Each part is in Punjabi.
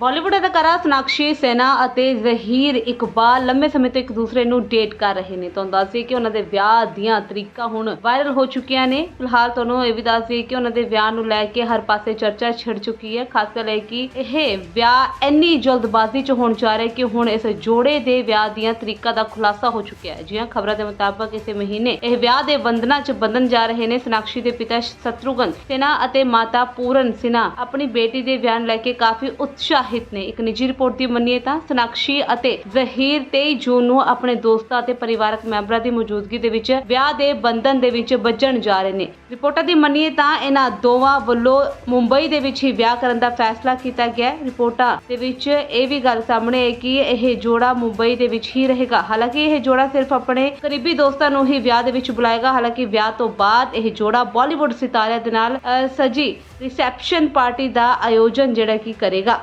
ਬਾਲੀਵੁੱਡ ਅਦਾਕਾਰਾ, ਸਨਾਕਸ਼ੀ ਸੈਨਾ ਅਤੇ ਜ਼ਹੀਰ ਇਕਬਾਲ ਲੰਮੇ ਸਮੇਂ ਤੋਂ ਇੱਕ ਦੂਸਰੇ ਨੂੰ ਡੇਟ ਕਰ ਰਹੇ ਨੇ। ਤੁਹਾਨੂੰ ਦੱਸ ਦਈਏ ਕਿ ਉਹਨਾਂ ਦੇ ਵਿਆਹ ਦੀਆਂ ਤਰੀਕਾਂ ਹੁਣ ਵਾਇਰਲ ਹੋ ਚੁੱਕੀਆਂ ਨੇ। ਫਿਲਹਾਲ ਤੁਹਾਨੂੰ ਇਹ ਵੀ ਦੱਸ ਦਈਏ ਕਿ ਉਹਨਾਂ ਦੇ ਵਿਆਹ ਨੂੰ ਲੈ ਕੇ ਹਰ ਪਾਸੇ ਚਰਚਾ ਛਿੜ ਚੁੱਕੀ ਹੈ, ਖਾਸ ਕਰ ਇਹ ਕਿ ਇਹ ਵਿਆਹ ਇੰਨੀ ਜਲਦਬਾਜ਼ੀ 'ਚ ਹੋਣ ਜਾ ਰਿਹਾ ਕਿ ਹੁਣ ਇਸ ਜੋੜੇ ਦੇ ਵਿਆਹ ਦੀਆਂ ਤਰੀਕਾਂ ਦਾ ਖੁਲਾਸਾ ਹੋ ਚੁੱਕਿਆ ਹੈ। ਜੀ ਖਬਰਾਂ ਦੇ ਮੁਤਾਬਕ ਇਸੇ ਮਹੀਨੇ ਇਹ ਵਿਆਹ ਦੇ ਬੰਧਨਾਂ 'ਚ ਬੰਧਨ ਜਾ ਰਹੇ ਨੇ। ਸਨਾਕਸ਼ੀ ਦੇ ਪਿਤਾ ਸ਼ਤਰੂਗਨ ਸਿਨਹਾ ਅਤੇ ਮਾਤਾ ਪੂਰਨ ਸਿਨਹਾ ਆਪਣੀ ਬੇਟੀ ਦੇ ਵਿਆਹ ਨੂੰ ਲੈ ਕੇ ਕਾਫੀ ਉਤਸ਼ਾਹਿਤ ਨੇ ਇੱਕ ਨਿੱਜੀ ਰਿਪੋਰਟ ਦੀ ਮੰਨੀਏ ਤਾਂ ਸਨਾਕਸ਼ੀ ਅਤੇ ਜ਼ਹੀਰ 23 ਜੂਨ ਨੂੰ ਆਪਣੇ ਦੋਸਤਾਂ ਅਤੇ ਪਰਿਵਾਰਕ ਮੈਂਬਰਾਂ ਦੀ ਮੌਜੂਦਗੀ ਦੇ ਵਿੱਚ ਵਿਆਹ ਦੇ ਬੰਧਨ ਦੇ ਵਿੱਚ ਬੱਝਣ ਜਾ ਰਹੇ ਨੇ। ਰਿਪੋਰਟਾਂ ਦੀ ਮੰਨੀਏ ਤਾਂ ਇਹਨਾਂ ਦੋਵਾਂ ਵੱਲੋਂ ਮੁੰਬਈ ਦੇ ਵਿੱਚ ਹੀ ਵਿਆਹ ਕਰਨ ਦਾ ਫੈਸਲਾ ਕੀਤਾ ਗਿਆ ਹੈ। ਰਿਪੋਰਟਾਂ ਦੇ ਵਿੱਚ ਇਹ ਵੀ ਗੱਲ ਸਾਹਮਣੇ ਹੈ ਕਿ ਇਹ ਜੋੜਾ ਮੁੰਬਈ ਦੇ ਵਿੱਚ ਹੀ ਰਹੇਗਾ। ਹਾਲਾਂਕਿ ਇਹ ਜੋੜਾ ਸਿਰਫ ਆਪਣੇ ਕਰੀਬੀ ਦੋਸਤਾਂ ਨੂੰ ਹੀ ਵਿਆਹ ਦੇ ਵਿੱਚ ਬੁਲਾਏਗਾ। ਹਾਲਾਂਕਿ ਵਿਆਹ ਤੋਂ ਬਾਅਦ ਇਹ ਜੋੜਾ ਬਾਲੀਵੁੱਡ ਸਿਤਾਰਿਆਂ ਦੇ ਨਾਲ ਸਜੀ ਰਿਸੈਪਸ਼ਨ ਪਾਰਟੀ ਦਾ ਆਯੋਜਨ ਜਿਹੜਾ ਕਿ ਕਰੇਗਾ।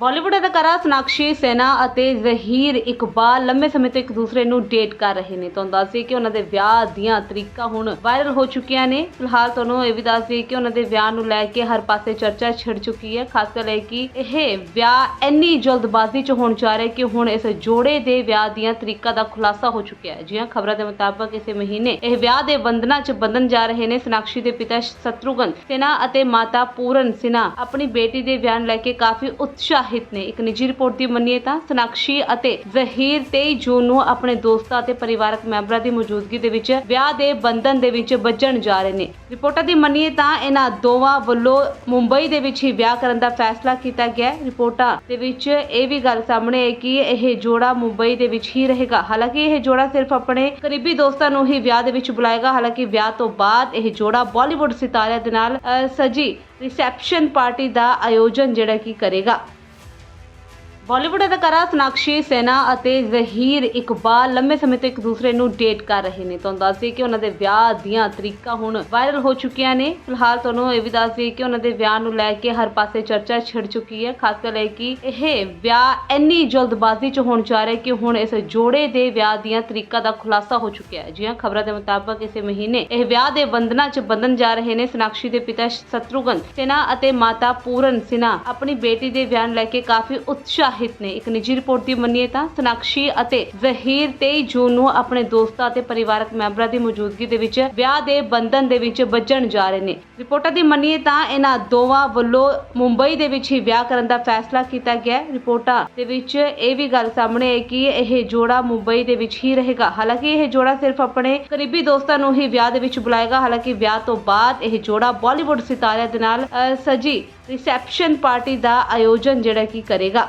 ਬਾਲੀਵੁੱਡ ਅਦਾਕਾਰਾ, ਸਨਾਕਸ਼ੀ ਸੈਨਾ ਅਤੇ ਜ਼ਹੀਰ ਇਕਬਾਲ ਲੰਮੇ ਸਮੇਂ ਤੋਂ ਇੱਕ ਦੂਸਰੇ ਨੂੰ ਡੇਟ ਕਰ ਰਹੇ ਨੇ। ਤੁਹਾਨੂੰ ਦੱਸ ਦਈਏ ਕਿ ਉਹਨਾਂ ਦੇ ਵਿਆਹ ਦੀਆਂ ਤਰੀਕਾਂ ਹੁਣ ਵਾਇਰਲ ਹੋ ਚੁੱਕੀਆਂ ਨੇ। ਫਿਲਹਾਲ ਤੁਹਾਨੂੰ ਇਹ ਵੀ ਦੱਸ ਦਈਏ ਕਿ ਉਹਨਾਂ ਦੇ ਵਿਆਹ ਨੂੰ ਲੈ ਕੇ ਹਰ ਪਾਸੇ ਚਰਚਾ ਛਿੜ ਚੁੱਕੀ ਹੈ, ਖਾਸ ਕਰ ਇਹ ਕਿ ਇਹ ਵਿਆਹ ਇੰਨੀ ਜਲਦਬਾਜ਼ੀ 'ਚ ਹੋਣ ਜਾ ਰਿਹਾ ਕਿ ਹੁਣ ਇਸ ਜੋੜੇ ਦੇ ਵਿਆਹ ਦੀਆਂ ਤਰੀਕਾਂ ਦਾ ਖੁਲਾਸਾ ਹੋ ਚੁੱਕਿਆ ਹੈ। ਜੀ ਖਬਰਾਂ ਦੇ ਮੁਤਾਬਕ ਇਸੇ ਮਹੀਨੇ ਇਹ ਵਿਆਹ ਦੇ ਬੰਧਨਾਂ 'ਚ ਬੰਧਨ ਜਾ ਰਹੇ ਨੇ। ਸਨਾਕਸ਼ੀ ਦੇ ਪਿਤਾ ਸ਼ਤਰੂਗਨ ਸਿਨਹਾ ਅਤੇ ਮਾਤਾ ਪੂਰਨ ਸਿਨਹਾ ਆਪਣੀ ਬੇਟੀ ਦੇ ਵਿਆਹ ਨੂੰ ਲੈ ਕੇ ਕਾਫੀ ਉਤਸ਼ਾਹ ਉਤਸ਼ਾਹਿਤ ਨੇ ਇੱਕ ਨਿੱਜੀ ਰਿਪੋਰਟ ਦੀ ਮੰਨੀਏ ਤਾਂ ਸਨਾਕਸ਼ੀ ਅਤੇ ਜ਼ਹੀਰ 23 ਜੂਨ ਨੂੰ ਆਪਣੇ ਦੋਸਤਾਂ ਅਤੇ ਪਰਿਵਾਰਕ ਮੈਂਬਰਾਂ ਦੀ ਮੌਜੂਦਗੀ ਦੇ ਵਿੱਚ ਵਿਆਹ ਦੇ ਬੰਧਨ ਦੇ ਵਿੱਚ ਬੱਝਣ ਜਾ ਰਹੇ ਨੇ। ਰਿਪੋਰਟਾਂ ਦੀ ਮੰਨੀਏ ਤਾਂ ਇਹਨਾਂ ਦੋਵਾਂ ਵੱਲੋਂ ਮੁੰਬਈ ਦੇ ਵਿੱਚ ਹੀ ਵਿਆਹ ਕਰਨ ਦਾ ਫੈਸਲਾ ਕੀਤਾ ਗਿਆ ਹੈ। ਰਿਪੋਰਟਾਂ ਦੇ ਵਿੱਚ ਇਹ ਵੀ ਗੱਲ ਸਾਹਮਣੇ ਹੈ ਕਿ ਇਹ ਜੋੜਾ ਮੁੰਬਈ ਦੇ ਵਿੱਚ ਹੀ ਰਹੇਗਾ। ਹਾਲਾਂਕਿ ਇਹ ਜੋੜਾ ਸਿਰਫ ਆਪਣੇ ਕਰੀਬੀ ਦੋਸਤਾਂ ਨੂੰ ਹੀ ਵਿਆਹ ਦੇ ਵਿੱਚ ਬੁਲਾਏਗਾ। ਹਾਲਾਂਕਿ ਵਿਆਹ ਤੋਂ ਬਾਅਦ ਇਹ ਜੋੜਾ ਬਾਲੀਵੁੱਡ ਸਿਤਾਰਿਆਂ ਦੇ ਨਾਲ ਅ, ਸਜੀ ਰਿਸੈਪਸ਼ਨ ਪਾਰਟੀ ਦਾ ਆਯੋਜਨ ਜਿਹੜਾ ਕਿ ਕਰੇਗਾ। ਬਾਲੀਵੁੱਡ ਅਦਾਕਾਰਾ, ਸਨਾਕਸ਼ੀ ਸੈਨਾ ਅਤੇ ਜ਼ਹੀਰ ਇਕਬਾਲ ਲੰਮੇ ਸਮੇਂ ਤੋਂ ਇੱਕ ਦੂਸਰੇ ਨੂੰ ਡੇਟ ਕਰ ਰਹੇ ਨੇ। ਤੁਹਾਨੂੰ ਦੱਸ ਦਈਏ ਕਿ ਉਹਨਾਂ ਦੇ ਵਿਆਹ ਦੀਆਂ ਤਰੀਕਾਂ ਹੁਣ ਵਾਇਰਲ ਹੋ ਚੁੱਕੀਆਂ ਨੇ। ਫਿਲਹਾਲ ਤੁਹਾਨੂੰ ਇਹ ਵੀ ਦੱਸ ਦਈਏ ਕਿ ਉਹਨਾਂ ਦੇ ਵਿਆਹ ਨੂੰ ਲੈ ਕੇ ਹਰ ਪਾਸੇ ਚਰਚਾ ਛਿੜ ਚੁੱਕੀ ਹੈ, ਖਾਸ ਕਰ ਇਹ ਕਿ ਇਹ ਵਿਆਹ ਇੰਨੀ ਜਲਦਬਾਜ਼ੀ 'ਚ ਹੋਣ ਜਾ ਰਿਹਾ ਕਿ ਹੁਣ ਇਸ ਜੋੜੇ ਦੇ ਵਿਆਹ ਦੀਆਂ ਤਰੀਕਾਂ ਦਾ ਖੁਲਾਸਾ ਹੋ ਚੁੱਕਿਆ ਹੈ। ਜੀ ਖਬਰਾਂ ਦੇ ਮੁਤਾਬਕ ਇਸੇ ਮਹੀਨੇ ਇਹ ਵਿਆਹ ਦੇ ਬੰਧਨਾਂ 'ਚ ਬੰਧਨ ਜਾ ਰਹੇ ਨੇ। ਸਨਾਕਸ਼ੀ ਦੇ ਪਿਤਾ ਸ਼ਤਰੂਗਨ ਸੈਨਾ ਅਤੇ ਮਾਤਾ ਪੂਰਨ ਸਿਨਹਾ ਆਪਣੀ ਬੇਟੀ ਦੇ ਵਿਆਹ ਨੂੰ ਲੈ ਕੇ ਕਾਫੀ ਉਤਸ਼ਾਹ ਉਤਸ਼ਾਹਿਤ ਨੇ ਇੱਕ ਨਿੱਜੀ ਰਿਪੋਰਟ ਦੀ ਮੰਨੀਏ ਤਾਂ ਸਨਾਕਸ਼ੀ ਅਤੇ ਜ਼ਹੀਰ 23 ਜੂਨ ਨੂੰ ਆਪਣੇ ਦੋਸਤਾਂ ਅਤੇ ਪਰਿਵਾਰਕ ਮੈਂਬਰਾਂ ਦੀ ਮੌਜੂਦਗੀ ਦੇ ਵਿੱਚ ਵਿਆਹ ਦੇ ਬੰਧਨ ਦੇ ਵਿੱਚ ਬੱਝਣ ਜਾ ਰਹੇ ਨੇ। ਰਿਪੋਰਟਾਂ ਦੀ ਮੰਨੀਏ ਤਾਂ ਇਹਨਾਂ ਦੋਵਾਂ ਵੱਲੋਂ ਮੁੰਬਈ ਦੇ ਵਿੱਚ ਹੀ ਵਿਆਹ ਕਰਨ ਦਾ ਫੈਸਲਾ ਕੀਤਾ ਗਿਆ ਰਿਪੋਰਟਾਂ ਦੇ ਵਿੱਚ ਇਹ ਵੀ ਗੱਲ ਸਾਹਮਣੇ ਹੈ ਕਿ ਇਹ ਜੋੜਾ ਮੁੰਬਈ ਦੇ ਵਿੱਚ ਹੀ ਰਹੇਗਾ। ਹਾਲਾਂਕਿ ਇਹ ਜੋੜਾ ਸਿਰਫ ਆਪਣੇ ਕਰੀਬੀ ਦੋਸਤਾਂ ਨੂੰ ਹੀ ਵਿਆਹ ਦੇ ਵਿੱਚ ਬੁਲਾਏਗਾ। ਹਾਲਾਂਕਿ ਵਿਆਹ ਤੋਂ ਬਾਅਦ ਇਹ ਜੋੜਾ ਬਾਲੀਵੁੱਡ ਸਿਤਾਰਿਆਂ ਦੇ ਨਾਲ ਅ, ਸਜੀ ਰਿਸੈਪਸ਼ਨ ਪਾਰਟੀ ਦਾ ਆਯੋਜਨ ਜਿਹੜਾ ਕਿ ਕਰੇਗਾ।